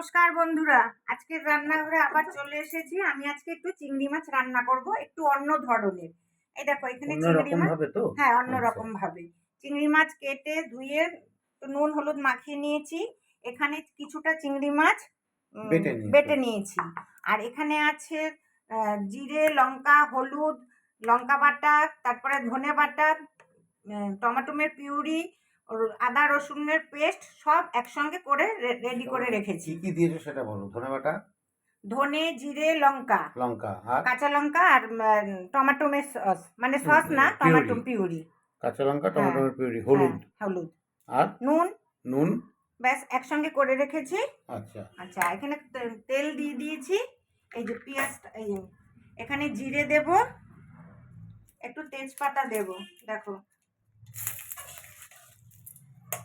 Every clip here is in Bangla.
নমস্কার বন্ধুরা আজকের রান্নাঘরে আবার চলে এসেছি। আমি আজকে একটু চিংড়ি মাছ রান্না করব একটু অন্য ধরনের। এই দেখো এখানে চিংড়ি মাছ হ্যাঁ অন্য আচ্ছা। রকম ভাবে। চিংড়ি মাছ কেটে ধুয়ে নুন হলুদ মাখিয়ে নিয়েছি। এখানে কিছুটা চিংড়ি মাছ বেটে নিয়েছি। আর এখানে আছে জিরে লঙ্কা হলুদ লঙ্কা বাটা তারপরে ধনে বাটা টমেটোমের পিউরি আদা রসুনের পেস্ট সব একসঙ্গে করে রেডি করে রেখেছি। কি দিয়েছ সেটা বলো ধনে বাটা? ধনে জিরে লঙ্কা। লঙ্কা আর? কাঁচা লঙ্কা আর টমেটোমের সস মানে সস না। Tomato puree. কাঁচা লঙ্কা হ্যাঁ। টমেটোর পিউরি হলুদ। হ্যাঁ, হলুদ। আর? নুন। নুন? ব্যাস একসঙ্গে করে রেখেছি। আচ্ছা। আচ্ছা এখানে তেল দিয়ে দিয়েছি। এই যে পেঁয়াজটা এই এখানে জিরে দেব। একটু তেজপাতা দেব দেখো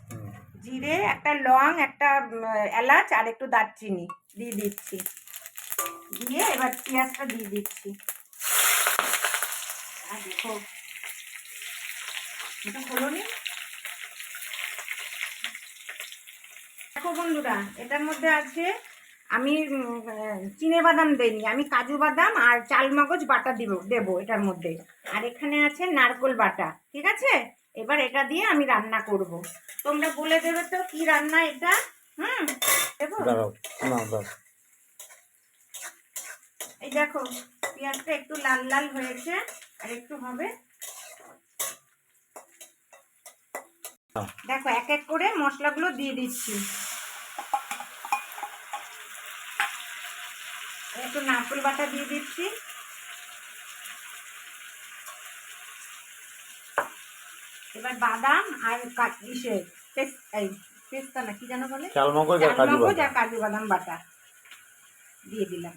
হুম। জিরে, একটা লং, একটা এলাচ আর একটু দারচিনি দিয়ে দিচ্ছি। দিয়ে এবার পেঁয়াজটা দিয়ে দিচ্ছি। আর দেখো, এটা বন্ধুরা, এটার মধ্যে আছে, আমি চিনে বাদাম দেইনি, আমি কাজু বাদাম আর চালমগজ বাটা দিব, দেবো এটার মধ্যে। আর এখানে আছে নারকোল বাটা, ঠিক আছে? এবার এটা দিয়ে আমি রান্না করব। তোমরা বলে দেবে তো কি রান্না এটা? হুম দেবো? এই দেখো পেঁয়াজটা একটু লাল লাল হয়েছে আর একটু হবে। দেখো এক এক করে মশলাগুলো দিয়ে দিচ্ছি। একটু নারকেল বাটা দিয়ে দিচ্ছি। এবার বাদাম আর ইসে পেস্তা না কি যেন বলে? চালমগজ আর কাজু বাদাম বাটা দিয়ে দিলাম।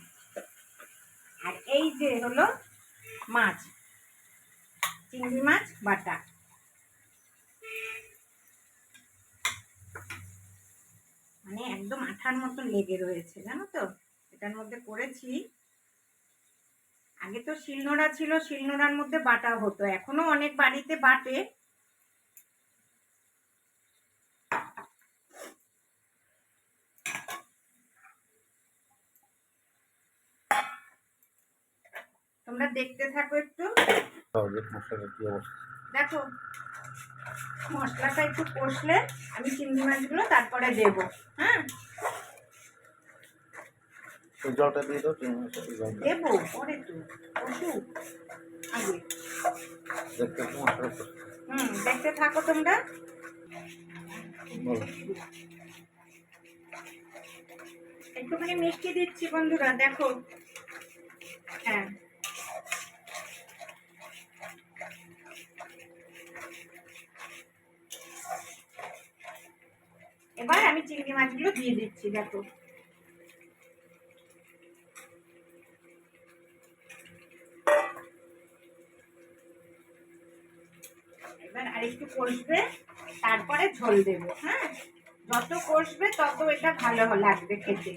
আর এই যে হলো মাছ চিংড়ি মাছ বাটা। মানে একদম আঠার মতো লেগে রয়েছে জানো তো? এটার মধ্যে করেছি। আগে তো শিলনোড়া ছিল শিলনোড়ার মধ্যে বাটা হতো। এখনও অনেক বাড়িতে বাটে। তোমরা দেখতে থাকো একটু। দেখো মশলাটা একটু কষলে আমি চিংড়ি মাছগুলো তারপরে দেব হ্যাঁ? জলটা দিয়ে দাও। দেবো পরে তো কষু আগে। হুম দেখতে থাকো তোমরা। একটুখানি মিষ্টি দিচ্ছি বন্ধুরা দেখো। হ্যাঁ। চিংড়ি মাছগুলো দিয়ে দিচ্ছি, দেখো। আরেকটু কষবে, তারপরে ঝোল দেবো হ্যাঁ? যত কষবে, তত এটা ভালো লাগবে খেতে।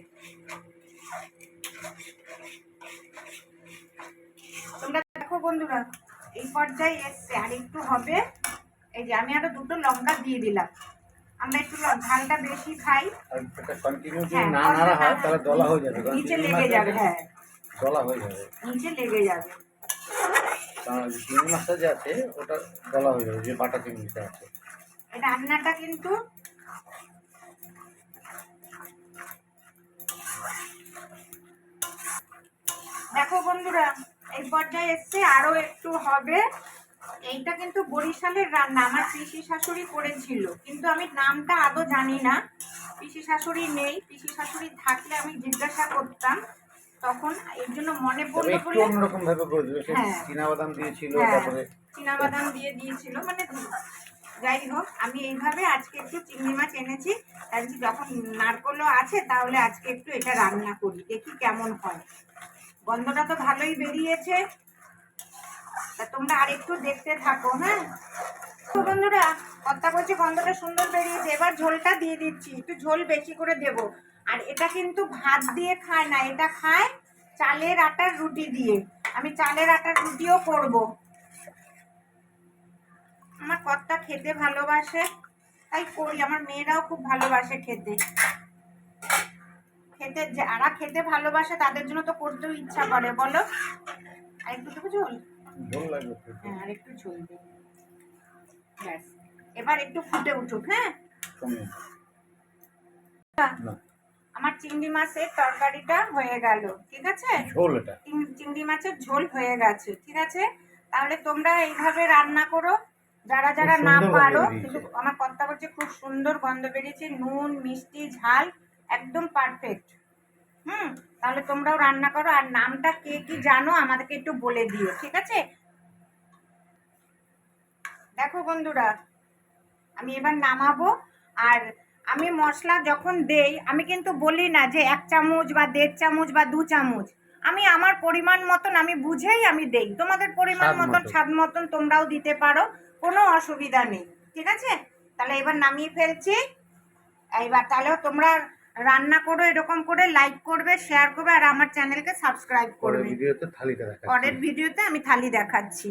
তোমরা দেখো বন্ধুরা, এই পর্যায়ে এসছে, আর একটু হবে। এই যে আমি আরও দুটো লঙ্কা দিয়ে দিলাম। আমরা একটু ঝালটা বেশি খাই। কন্টিনিউ যদি হ্যাঁ, না নাড়া হয় তাহলে দলা হয়ে যাবে। নিচে লেগে যাবে হ্যাঁ। দলা হয়ে যাবে। নিচে লেগে যাবে। চিংড়ি মাছটা যে আছে ওটা দলা হয়ে যাবে যে বাটা চিংড়িটা আছে। রান্নাটা কিন্তু দেখো বন্ধুরা এই পর্যায়ে এসছে আরও একটু হবে। এইটা কিন্তু বরিশালের রান্না। আমার পিসি শাশুড়ি করেছিল। কিন্তু আমি নামটা আদৌ জানি না। পিসি শাশুড়ি নেই। পিসি শাশুড়ি থাকলে আমি জিজ্ঞাসা করতাম। তখন এর জন্য মনে পড়ল একটু বলে অন্যরকম ভাবে করে সে হ্যাঁ। চীনাবাদাম দিয়েছিল হ্যাঁ। তারপরে চীনাবাদাম দিয়ে দিয়েছিল। মানে যাই হোক আমি এইভাবে আজকে একটু চিংড়ি মাছ এনেছি। আজকে যখন নারকলও আছে তাহলে আজকে একটু এটা রান্না করি। দেখি কেমন হয়। গন্ধটা তো ভালোই বেরিয়েছে। তা তোমরা আরেকটু দেখতে থাকো হ্যাঁ? বন্ধুরা, কথা বলছি, গন্ধটা সুন্দর বেরিয়েছে। এবার ঝোলটা দিয়ে দিচ্ছি, একটু ঝোল বেশি করে দেব। আর এটা কিন্তু ভাত দিয়ে খায় না, এটা খায় চালের আটার রুটি দিয়ে। আমি চালের আটার রুটিও করব। আমার কর্তা খেতে ভালোবাসে, তাই করি। আমার মেয়েরাও খুব ভালোবাসে খেতে। খেতে যারা খেতে ভালোবাসে, তাদের জন্য তো করতেও ইচ্ছা করে, বলো? আর একটু ঝোল? হ্যাঁ আর একটু ঝোল ব্যাস। এবার একটু ফুটে উঠুক হ্যাঁ? আমার চিংড়ি মাছের তরকারিটা হয়ে গেল ঠিক আছে? ঝোল এটা। চিংড়ি মাছের ঝোল হয়ে গেছে ঠিক আছে? তাহলে তোমরা এইভাবে রান্না করো। যারা যারা না পারো কিন্তু আমার কথা বলছে খুব সুন্দর গন্ধ বেরিয়েছে। নুন মিষ্টি ঝাল একদম পারফেক্ট হুম তাহলে তোমরাও রান্না করো আর নামটা কে কি জানো আমাদেরকে একটু বলে দিও ঠিক আছে? দেখো বন্ধুরা আমি এবার নামাবো আর আমি মশলা যখন দেই আমি কিন্তু বলি না যে এক চামচ বা দেড় চামচ বা দু চামচ। আমি আমার পরিমাণ মতন আমি বুঝেই আমি দেই। তোমাদের পরিমাণ মতন মতো। স্বাদ মতন তোমরাও দিতে পারো কোনো অসুবিধা নেই ঠিক আছে? তাহলে এবার নামিয়ে ফেলছি। এইবার তাহলেও তোমরা রান্না করো এরকম করে লাইক করবে শেয়ার করবে আর আমার চ্যানেলকে সাবস্ক্রাইব করবে। ভিডিওতে থালিটা পরের ভিডিওতে আমি থালি দেখাচ্ছি।